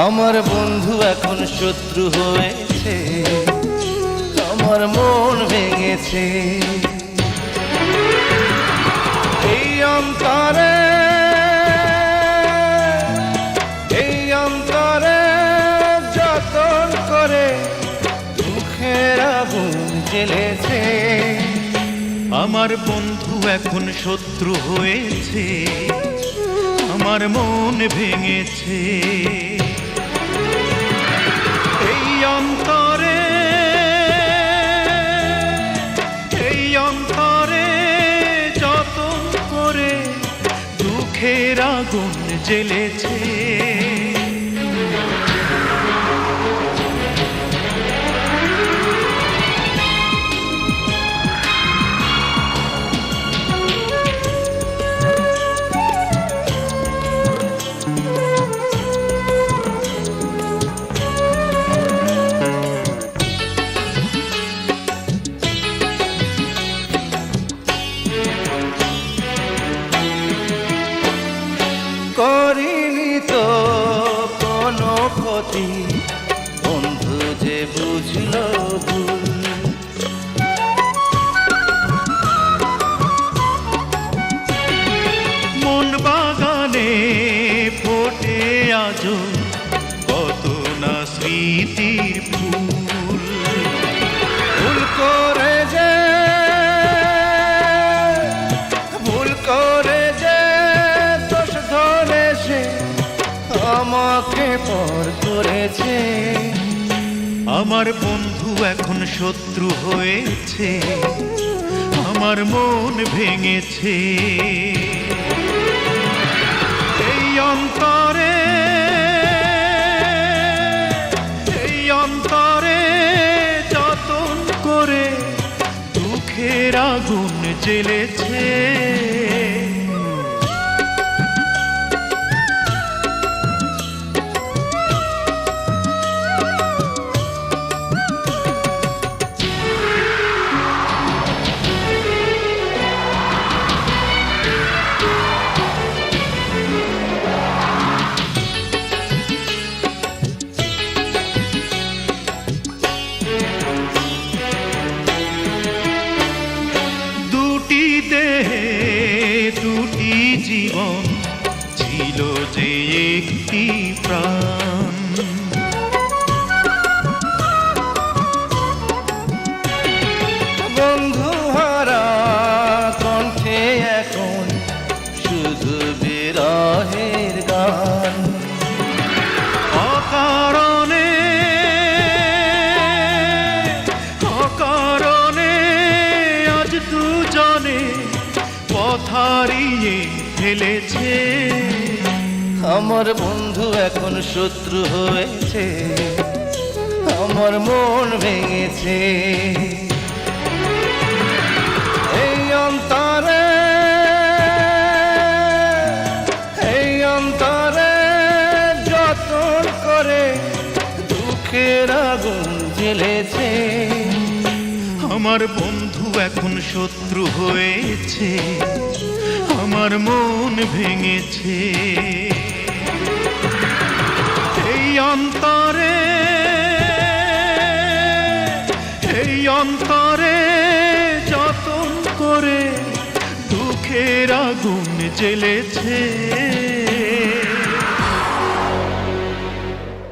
আমার বন্ধু এখন শত্রু হয়েছে। আমার মন ভেঙেছে। এই অন্তরে এই অন্তরে যতন করে দুঃখের আগুন জ্বেলেছে। আমার বন্ধু এখন শত্রু হয়েছে। আমার মন ভেঙেছে। দুঃখের আগুন জ্বেলেছে কোনো বন্ধু যে বুঝল মন বাগানে ফোটে আজ করেছে। আমার বন্ধু এখন শত্রু হয়েছে। আমার মন ভেঙেছে। এই অন্তরে এই অন্তরে যতন করে দুঃখের আগুন জ্বেলেছে। জীবন ছিল যে একটি প্রাণ। ফেলেছে আমার বন্ধু এখন শত্রু হয়েছে। আমার মন ভেঙেছে। এই অন্তরে এই অন্তরে যতন করে দুঃখের আগুন জ্বেলেছে। আমার বন্ধু এখন শত্রু হয়েছে, আমার মন ভেঙেছে। এই অন্তরে এই অন্তরে যতন করে দুঃখের আগুন জ্বেলেছে।